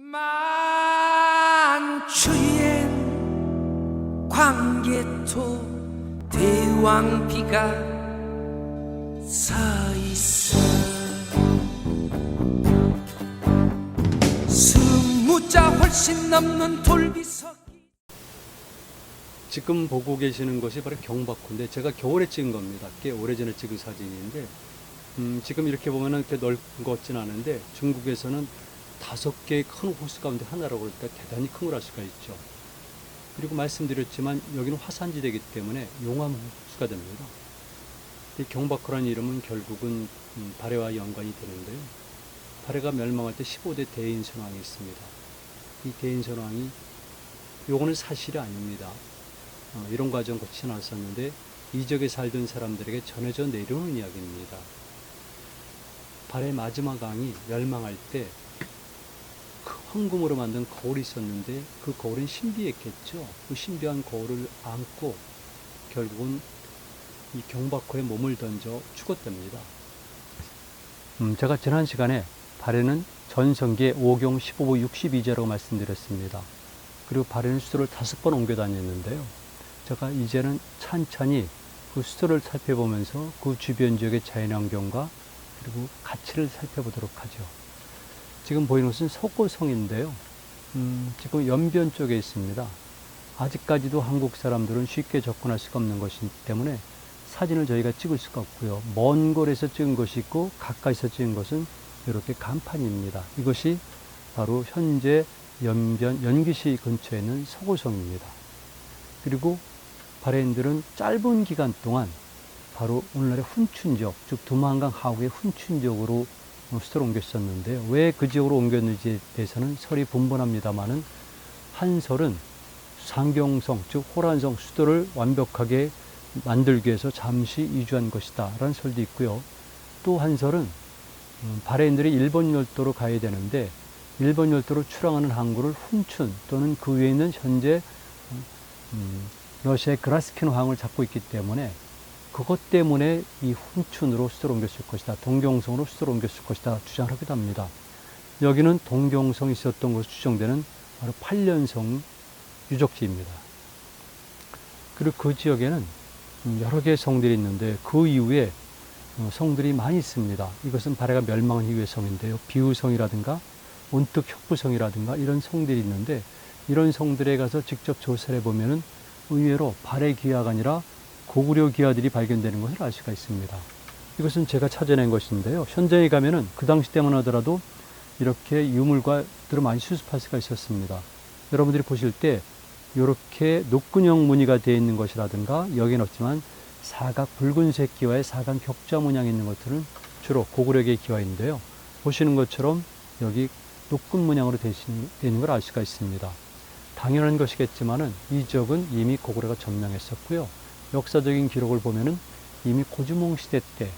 만추엔 광개토 대왕비가 서 있어 스무자 훨씬 넘는 돌비석 지금 보고 계시는 것이 바로 경박호인데 제가 겨울에 찍은 겁니다. 꽤 오래전에 찍은 사진인데 음, 지금 이렇게 보면은 이렇게 넓은 것 같진 않은데 중국에서는 다섯 개의 큰 호수 가운데 하나라고 그러니까 대단히 큰걸알 수가 있죠. 그리고 말씀드렸지만 여기는 화산지대이기 때문에 용암 호수가 됩니다. 이 경박호라는 이름은 결국은 음, 발해와 연관이 되는데요. 발해가 멸망할 때 15대 대인선왕이 있습니다. 이 대인선왕이 요거는 사실이 아닙니다. 어, 이런 과정 거치 나왔었는데 이 지역에 살던 사람들에게 전해져 내려오는 이야기입니다. 발의 마지막 왕이 멸망할 때그 황금으로 만든 거울이 있었는데 그 거울은 신비했겠죠. 그 신비한 거울을 안고 결국은 이 경박호에 몸을 던져 죽었답니다. 음, 제가 지난 시간에 발해는 전성기에 5경 15부 62제라고 말씀드렸습니다. 그리고 발해는 수도를 다섯 번 옮겨 다녔는데요. 제가 이제는 찬찬히 그 수도를 살펴보면서 그 주변 지역의 자연환경과 그리고 가치를 살펴보도록 하죠. 지금 보이는 것은 속고성인데요. 음, 지금 연변 쪽에 있습니다. 아직까지도 한국 사람들은 쉽게 접근할 수가 없는 것이기 때문에 사진을 저희가 찍을 수가 없고요. 먼 곳에서 찍은 것이 있고 가까이서 찍은 것은 이렇게 간판입니다. 이것이 바로 현재 연변 연기시 근처에 있는 서고성입니다. 그리고 바레인들은 짧은 기간 동안 바로 오늘날의 훈춘 지역, 즉 두만강 하구의 훈춘 지역으로 수도를 옮겼었는데요. 왜 그 지역으로 옮겼는지에 대해서는 설이 분분합니다만은 한 설은 상경성, 즉 호란성 수도를 완벽하게 만들기 위해서 잠시 이주한 것이다. 라는 설도 있고요. 또 한 설은 음, 바레인들이 일본 열도로 가야 되는데 일본 열도로 출항하는 항구를 훈춘 또는 그 위에 있는 현재 음, 러시아의 그라스킨 항을 잡고 있기 때문에 그것 때문에 이 훈춘으로 수도를 옮겼을 것이다. 동경성으로 수도를 옮겼을 것이다. 주장을 하기도 합니다. 여기는 동경성이 있었던 것으로 추정되는 바로 8년성 유적지입니다. 그리고 그 지역에는 음, 여러 개의 성들이 있는데 그 이후에 어, 성들이 많이 있습니다. 이것은 발해가 멸망한 이후의 성인데요. 비우성이라든가 온특 혁부성이라든가 이런 성들이 있는데 이런 성들에 가서 직접 조사를 해보면은 의외로 발해 기하가 아니라 고구려 기하들이 발견되는 것을 알 수가 있습니다. 이것은 제가 찾아낸 것인데요. 현장에 가면은 그 당시 때만 하더라도 이렇게 유물과들을 많이 수습할 수가 있었습니다. 여러분들이 보실 때 이렇게 녹근형 무늬가 되어 있는 것이라든가 여기는 없지만 사각 붉은색 기와의 사각 격자 문양이 있는 것들은 주로 고구려계 기와인데요. 보시는 것처럼 여기 녹근 문양으로 되어 있는 걸 알 수가 있습니다. 당연한 것이겠지만은 이 지역은 이미 고구려가 점령했었고요. 역사적인 기록을 보면은 이미 고주몽 시대 때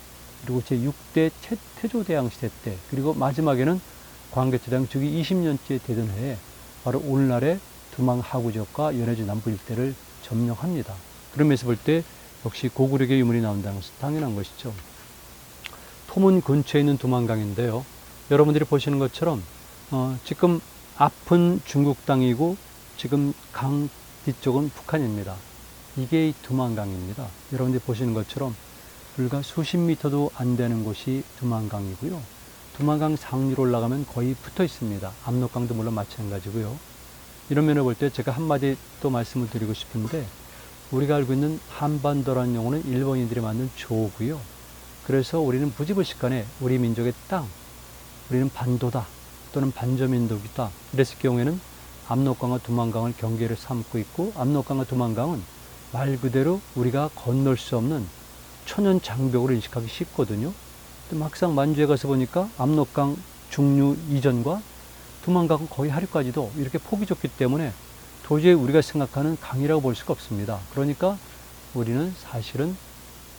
그리고 제 6대 태조대왕 시대 때 그리고 마지막에는 광개토대왕 즉위 20년째 되던 해에 바로 오늘날의 두망 하구 지역과 연해주 남부 일대를 점령합니다. 그러면서 볼 때 역시 고구려계 유물이 나온다는 것은 당연한 것이죠. 토문 근처에 있는 두만강인데요. 여러분들이 보시는 것처럼 어, 지금 앞은 중국 땅이고 지금 강 뒤쪽은 북한입니다. 이게 이 두만강입니다. 여러분들이 보시는 것처럼 불과 수십 미터도 안 되는 곳이 두만강이고요. 두만강 상류로 올라가면 거의 붙어 있습니다. 압록강도 물론 마찬가지고요. 이런 면을 볼 때 제가 한마디 또 말씀을 드리고 싶은데 우리가 알고 있는 한반도라는 용어는 일본인들이 만든 조고요. 그래서 우리는 부지불식간에 우리 민족의 땅, 우리는 반도다 또는 반저민족이다. 이랬을 경우에는 압록강과 두만강을 경계를 삼고 있고 압록강과 두만강은 말 그대로 우리가 건널 수 없는 천연 장벽으로 인식하기 쉽거든요. 막상 만주에 가서 보니까 압록강 중류 이전과 두만강은 거의 하류까지도 이렇게 폭이 좁기 때문에 도저히 우리가 생각하는 강이라고 볼 수가 없습니다. 그러니까 우리는 사실은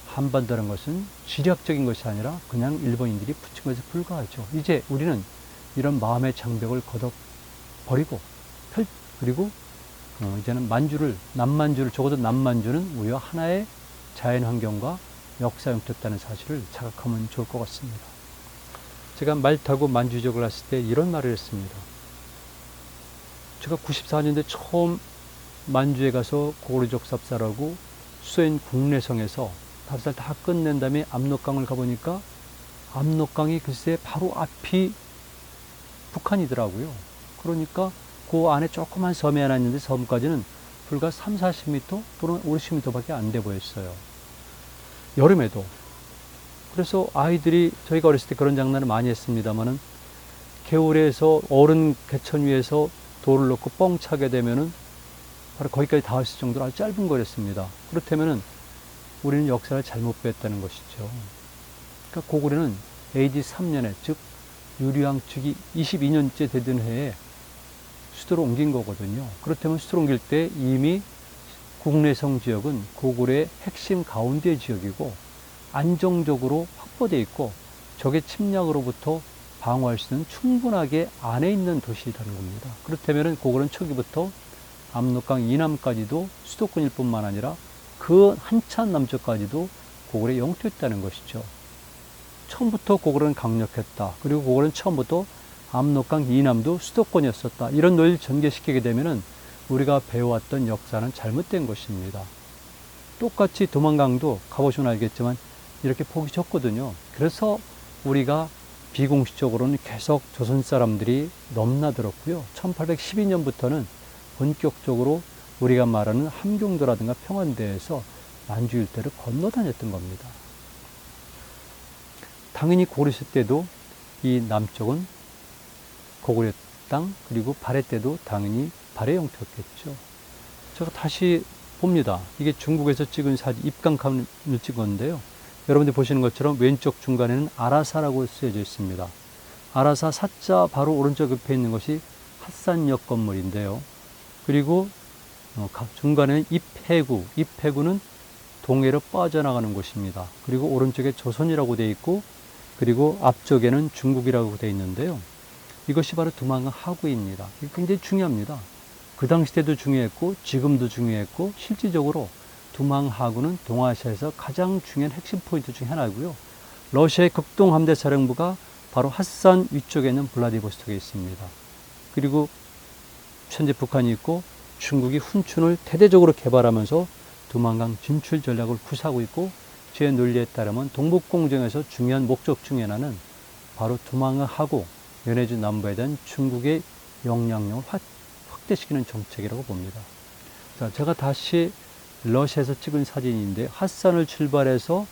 한반도라는 것은 지략적인 것이 아니라 그냥 일본인들이 붙인 것에 불과하죠. 이제 우리는 이런 마음의 장벽을 걷어 버리고 펼, 그리고 어, 이제는 만주를, 남만주를, 적어도 남만주는 우리와 하나의 자연 환경과 역사 영토였다는 사실을 자각하면 좋을 것 같습니다. 제가 말 타고 만주 지역을 갔을 때 이런 말을 했습니다. 제가 94년대 처음 만주에 가서 고구려족 삽살하고 수서인 국내성에서 답살 다 끝낸 다음에 압록강을 가보니까 압록강이 글쎄 바로 앞이 북한이더라고요. 그러니까 그 안에 조그만 섬이 하나 있는데 섬까지는 불과 3, 40m 또는 50m밖에 안 돼 보였어요. 여름에도. 그래서 아이들이 저희가 어렸을 때 그런 장난을 많이 했습니다만은 겨울에서 어른 개천 위에서 돌을 놓고 뻥 차게 되면은 바로 거기까지 닿았을 정도로 아주 짧은 거였습니다. 그렇다면은 우리는 역사를 잘못 배웠다는 것이죠. 그러니까 고구려는 AD 3년에 즉 유리왕 측이 22년째 되던 해에 수도로 옮긴 거거든요. 그렇다면 수도로 옮길 때 이미 국내성 지역은 고구려의 핵심 가운데 지역이고 안정적으로 확보되어 있고 적의 침략으로부터 방어할 수 있는 충분하게 안에 있는 도시라는 겁니다. 그렇다면 고구려는 초기부터 압록강 이남까지도 수도권일 뿐만 아니라 그 한참 남쪽까지도 고구려의 영토였다는 것이죠. 처음부터 고구려는 강력했다. 그리고 고구려는 처음부터 압록강 이남도 수도권이었었다. 이런 논리를 전개시키게 되면은 우리가 배워왔던 역사는 잘못된 것입니다. 똑같이 도망강도 가보시면 알겠지만 이렇게 폭이 좁거든요. 그래서 우리가 비공식적으로는 계속 조선 사람들이 넘나들었고요. 1812년부터는 본격적으로 우리가 말하는 함경도라든가 평안대에서 만주 일대를 건너 다녔던 겁니다. 당연히 고구려 시 때도 이 남쪽은 고구려 땅 그리고 발해 때도 당연히 발해 영토였겠죠. 제가 다시 봅니다. 이게 중국에서 찍은 사진 입간감을 찍었는데요. 여러분들 보시는 것처럼 왼쪽 중간에는 아라사라고 쓰여져 있습니다. 아라사 사자 바로 오른쪽 옆에 있는 것이 핫산역 건물인데요. 그리고 어, 가- 중간에는 입해구, 입해구는 동해로 빠져나가는 곳입니다. 그리고 오른쪽에 조선이라고 되어 있고 그리고 앞쪽에는 중국이라고 되어 있는데요. 이것이 바로 두만강 하구입니다. 이게 굉장히 중요합니다. 그 당시 때도 중요했고 지금도 중요했고 실질적으로 두망 하구는 동아시아에서 가장 중요한 핵심 포인트 중 하나고요. 러시아의 극동 함대 사령부가 바로 핫산 위쪽에 있는 블라디보스톡에 있습니다. 그리고 현재 북한이 있고 중국이 훈춘을 대대적으로 개발하면서 두만강 진출 전략을 구사하고 있고 제 논리에 따르면 동북공정에서 중요한 목적 중에 하나는 바로 두만강 하구 연해주 남부에 대한 중국의 영향력을 확, 확대시키는 정책이라고 봅니다. 자, 제가 다시 러시아에서 찍은 사진인데 핫산을 출발해서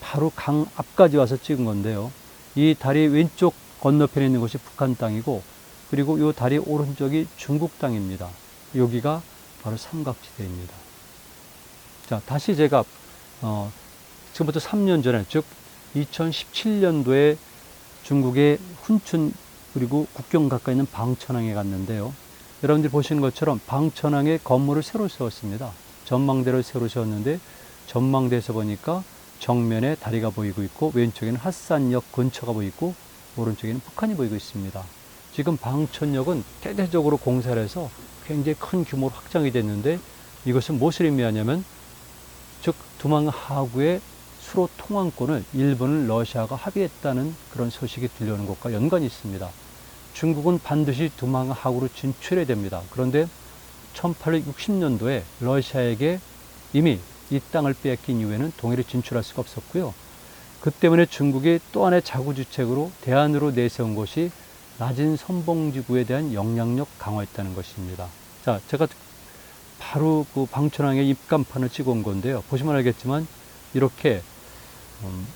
바로 강 앞까지 와서 찍은 건데요. 이 다리 왼쪽 건너편에 있는 것이 북한 땅이고 그리고 이 다리 오른쪽이 중국 땅입니다. 여기가 바로 삼각지대입니다. 자, 다시 제가 어, 지금부터 3년 전에 즉 2017년도에 중국의 훈춘 그리고 국경 가까이 있는 방천항에 갔는데요. 여러분들이 보시는 것처럼 방천항에 건물을 새로 세웠습니다. 전망대를 새로 세웠는데 전망대에서 보니까 정면에 다리가 보이고 있고 왼쪽에는 핫산역 근처가 보이고 오른쪽에는 북한이 보이고 있습니다. 지금 방천역은 대대적으로 공사를 해서 굉장히 큰 규모로 확장이 됐는데 이것은 무엇을 의미하냐면 즉 두망 하구의 수로 통항권을 일본을 러시아가 합의했다는 그런 소식이 들려오는 것과 연관이 있습니다. 중국은 반드시 하구로 진출해야 됩니다. 그런데 1860년도에 러시아에게 이미 이 땅을 빼앗긴 이후에는 동해로 진출할 수가 없었고요. 그 때문에 중국이 또 하나의 자구주책으로 대안으로 내세운 것이 낮은 선봉지구에 대한 영향력 강화했다는 것입니다. 자, 제가 바로 그 방천항의 입간판을 찍어 온 건데요. 보시면 알겠지만 이렇게 음,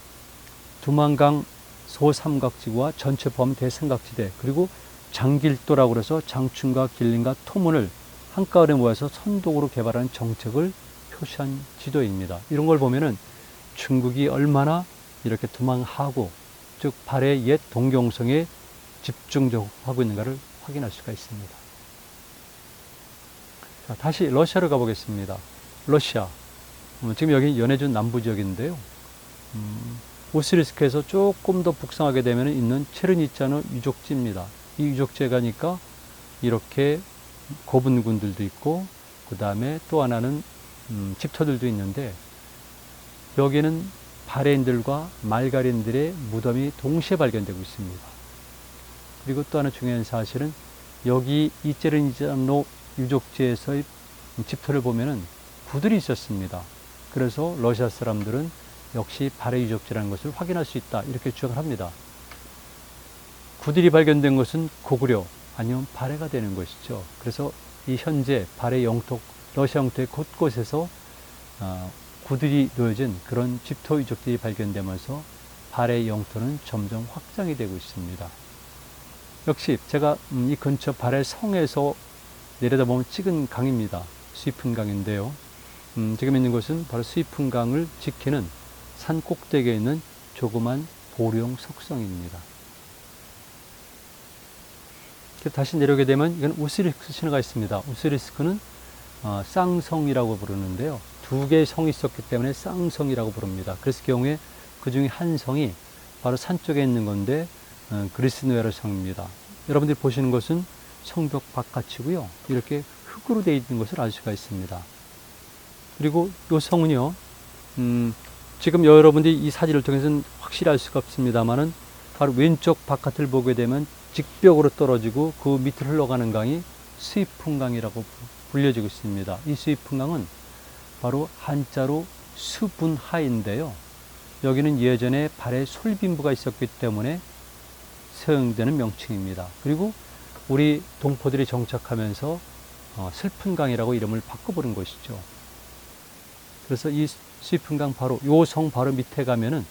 두만강 소삼각지구와 전체 범 대삼각지대 그리고 장길도라고 그래서 장춘과 길림과 토문을 한가을에 모아서 선독으로 개발한 정책을 표시한 지도입니다. 이런 걸 보면은 중국이 얼마나 이렇게 두망하고 즉 발의 옛 동경성에 집중하고 있는가를 확인할 수가 있습니다. 자, 다시 러시아로 가보겠습니다. 러시아. 음, 지금 여기 연해준 남부 지역인데요. 음, 오스리스크에서 조금 더 북상하게 되면 있는 체르니짜노 유적지입니다. 이 유적지에 가니까 이렇게 고분군들도 있고 그 다음에 또 하나는 음, 집터들도 있는데 여기는 바레인들과 말가린들의 무덤이 동시에 발견되고 있습니다. 그리고 또 하나 중요한 사실은 여기 이제르니잔로 유적지에서의 집터를 보면은 구들이 있었습니다. 그래서 러시아 사람들은 역시 발해 유적지라는 것을 확인할 수 있다 이렇게 주장을 합니다. 구들이 발견된 것은 고구려 아니면 발해가 되는 것이죠. 그래서 이 현재 발해 영토 러시아 영토의 곳곳에서 아, 구들이 놓여진 그런 집터 유적들이 발견되면서 발해 영토는 점점 확장이 되고 있습니다. 역시 제가 음, 이 근처 발해 성에서 내려다보면 찍은 강입니다. 수이푼 강인데요. 음, 지금 있는 곳은 바로 수이푼 강을 지키는 산 꼭대기에 있는 조그만 보령 석성입니다. 다시 내려오게 되면 이건 우스리스크 신화가 있습니다. 우스리스크는 어, 쌍성이라고 부르는데요. 두 개의 성이 있었기 때문에 쌍성이라고 부릅니다. 그래서 그 경우에 그 중에 한 성이 바로 산 쪽에 있는 건데 어, 그리스노에르 성입니다. 여러분들이 보시는 것은 성벽 바깥이고요. 이렇게 흙으로 되어 있는 것을 알 수가 있습니다. 그리고 이 성은요, 음, 지금 여러분들이 이 사진을 통해서는 확실히 알 수가 없습니다만은 바로 왼쪽 바깥을 보게 되면 직벽으로 떨어지고 그 밑을 흘러가는 강이 수이푼강이라고 불려지고 있습니다. 이 수이푼강은 바로 한자로 수분하인데요. 여기는 예전에 발에 솔빈부가 있었기 때문에 사용되는 명칭입니다. 그리고 우리 동포들이 정착하면서 어, 슬픈 강이라고 이름을 바꿔버린 것이죠. 그래서 이 수이푼강 바로 요성 바로 밑에 가면은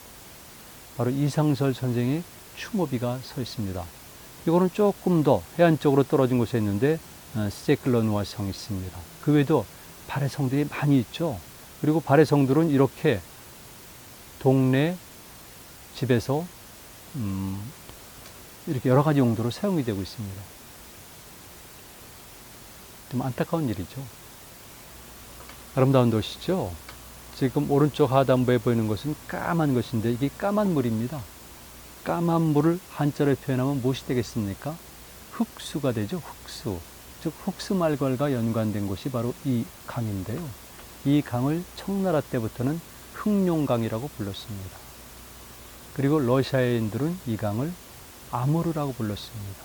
바로 이상설 선생의 추모비가 서 있습니다. 이거는 조금 더 해안 쪽으로 떨어진 곳에 있는데 어, 세클러누아 성이 있습니다. 그 외에도 발해 성들이 많이 있죠. 그리고 발해 성들은 이렇게 동네 집에서 음, 이렇게 여러 가지 용도로 사용이 되고 있습니다. 좀 안타까운 일이죠. 아름다운 도시죠. 지금 오른쪽 하단부에 보이는 것은 까만 것인데 이게 까만 물입니다. 까만 물을 한자로 표현하면 무엇이 되겠습니까? 흑수가 되죠. 흑수. 즉 흑수말걸과 연관된 곳이 바로 이 강인데요. 이 강을 청나라 때부터는 흑룡강이라고 불렀습니다. 그리고 러시아인들은 이 강을 아무르라고 불렀습니다.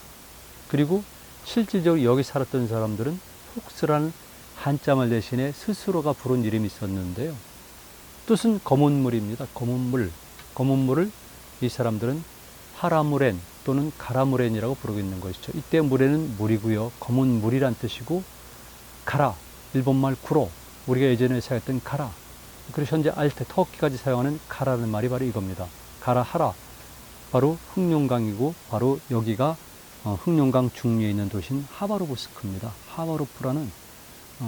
그리고 실질적으로 여기 살았던 사람들은 흑수라는 한자말 대신에 스스로가 부른 이름이 있었는데요. 뜻은 검은 물입니다. 검은 물. 검은 물을 이 사람들은 하라무렌 또는 가라무렌이라고 부르고 있는 것이죠. 이때 물에는 물이고요. 검은 물이란 뜻이고 가라 일본말 구로 우리가 예전에 사용했던 가라 그리고 현재 알테 터키까지 사용하는 가라는 말이 바로 이겁니다. 가라 하라 바로 흑룡강이고 바로 여기가 어, 흑룡강 중류에 있는 도시인 하바로브스크입니다. 하바로프라는 어,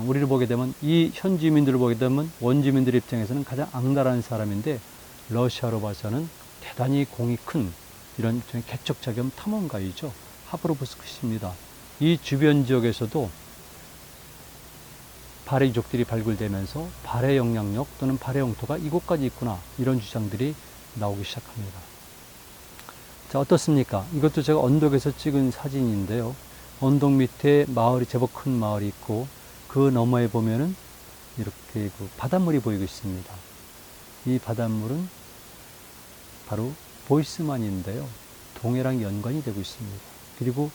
우리를 보게 되면 이 현지민들을 보게 되면 원주민들 입장에서는 가장 악랄한 사람인데 러시아로 봐서는 대단히 공이 큰 이런 겸 탐험가이죠. 하브로브스크시입니다. 이 주변 지역에서도 발해 유적들이 발굴되면서 발해 영향력 또는 발해 영토가 이곳까지 있구나 이런 주장들이 나오기 시작합니다. 자 어떻습니까? 이것도 제가 언덕에서 찍은 사진인데요. 언덕 밑에 마을이 제법 큰 마을이 있고 그 너머에 보면은 이렇게 그 바닷물이 보이고 있습니다. 이 바닷물은 바로 보이스만인데요. 동해랑 연관이 되고 있습니다. 그리고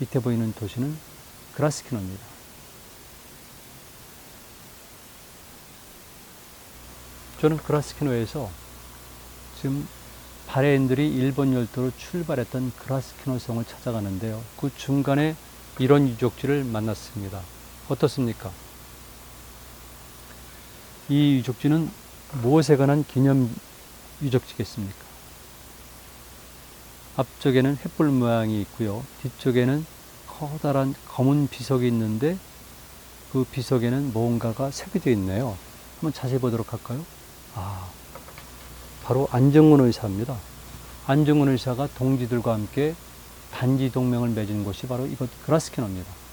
밑에 보이는 도시는 그라스키노입니다. 저는 그라스키노에서 지금 바레인들이 일본 열도로 출발했던 그라스키노 성을 찾아가는데요. 그 중간에 이런 유적지를 만났습니다. 어떻습니까? 이 유적지는 무엇에 관한 기념 유적지겠습니까? 앞쪽에는 횃불 모양이 있고요. 뒤쪽에는 커다란 검은 비석이 있는데 그 비석에는 뭔가가 새겨져 있네요. 한번 자세히 보도록 할까요? 아, 바로 안정근 의사입니다. 안정근 의사가 동지들과 함께 단지 동맹을 맺은 곳이 바로 이곳 그라스키노입니다.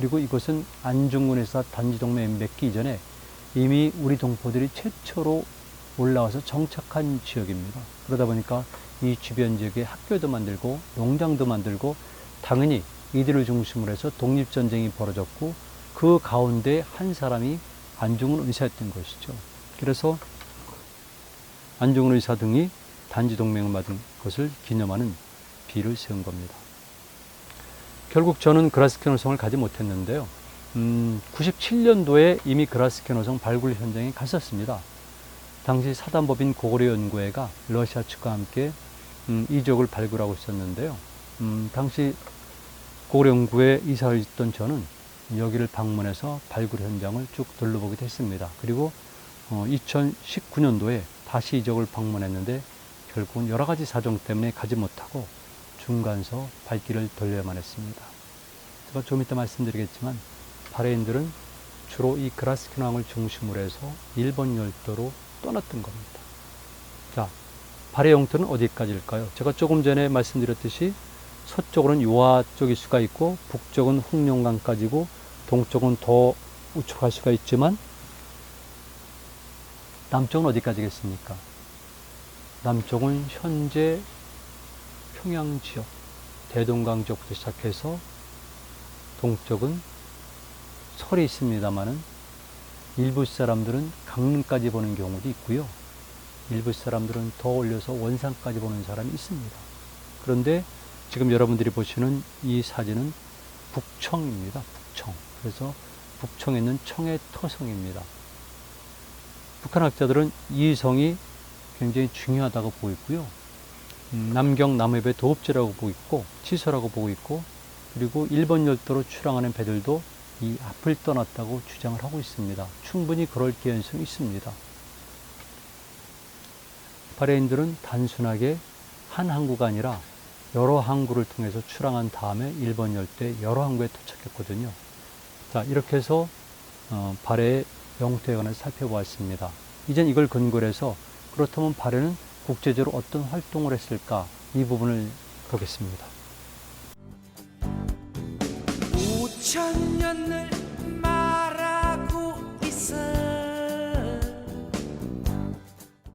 그리고 이곳은 안중근 의사 단지 동맹 맺기 이전에 이미 우리 동포들이 최초로 올라와서 정착한 지역입니다. 그러다 보니까 이 주변 지역에 학교도 만들고 농장도 만들고 당연히 이들을 중심으로 해서 독립전쟁이 벌어졌고 그 가운데 한 사람이 안중근 의사였던 것이죠. 그래서 안중근 의사 등이 단지 동맹을 받은 것을 기념하는 비를 세운 겁니다. 결국 저는 그라스케노성을 가지 못했는데요. 음, 97년도에 이미 그라스케노성 발굴 현장에 갔었습니다. 당시 사단법인 고구려 연구회가 러시아 측과 함께 음, 이족을 발굴하고 있었는데요. 음, 당시 고구려 연구회 이사를 있던 저는 여기를 방문해서 발굴 현장을 쭉 둘러보기도 했습니다. 그리고 어, 2019년도에 다시 이적을 방문했는데 결국은 여러 가지 사정 때문에 가지 못하고 중간서 발길을 돌려야만 했습니다. 제가 좀 이따 말씀드리겠지만 바레인들은 주로 이 그라스키낭을 중심으로 해서 일본 열도로 떠났던 겁니다. 자, 발해 영토는 어디까지일까요? 제가 조금 전에 말씀드렸듯이 서쪽으로는 요하 쪽일 수가 있고 북쪽은 흑룡강까지고 동쪽은 더 우측 갈 수가 있지만 남쪽은 어디까지겠습니까? 남쪽은 현재 평양 지역, 대동강 지역부터 시작해서 동쪽은 설이 있습니다만은 일부 사람들은 강릉까지 보는 경우도 있고요. 일부 사람들은 더 올려서 원산까지 보는 사람이 있습니다. 그런데 지금 여러분들이 보시는 이 사진은 북청입니다. 북청. 그래서 북청에 있는 청해 터성입니다. 북한 학자들은 이 성이 굉장히 중요하다고 보고 있고요. 음, 남경 남해배 도읍지라고 보고 있고 치서라고 보고 있고 그리고 일본 열도로 출항하는 배들도 이 앞을 떠났다고 주장을 하고 있습니다. 충분히 그럴 개연성이 있습니다. 바레인들은 단순하게 한 항구가 아니라 여러 항구를 통해서 출항한 다음에 일본 열도에 여러 항구에 도착했거든요. 자, 이렇게 해서 어, 발해의 영토에 관해 살펴보았습니다. 이젠 이걸 근거로 해서 그렇다면 발해는 국제적으로 어떤 활동을 했을까 이 부분을 보겠습니다. 오천 년을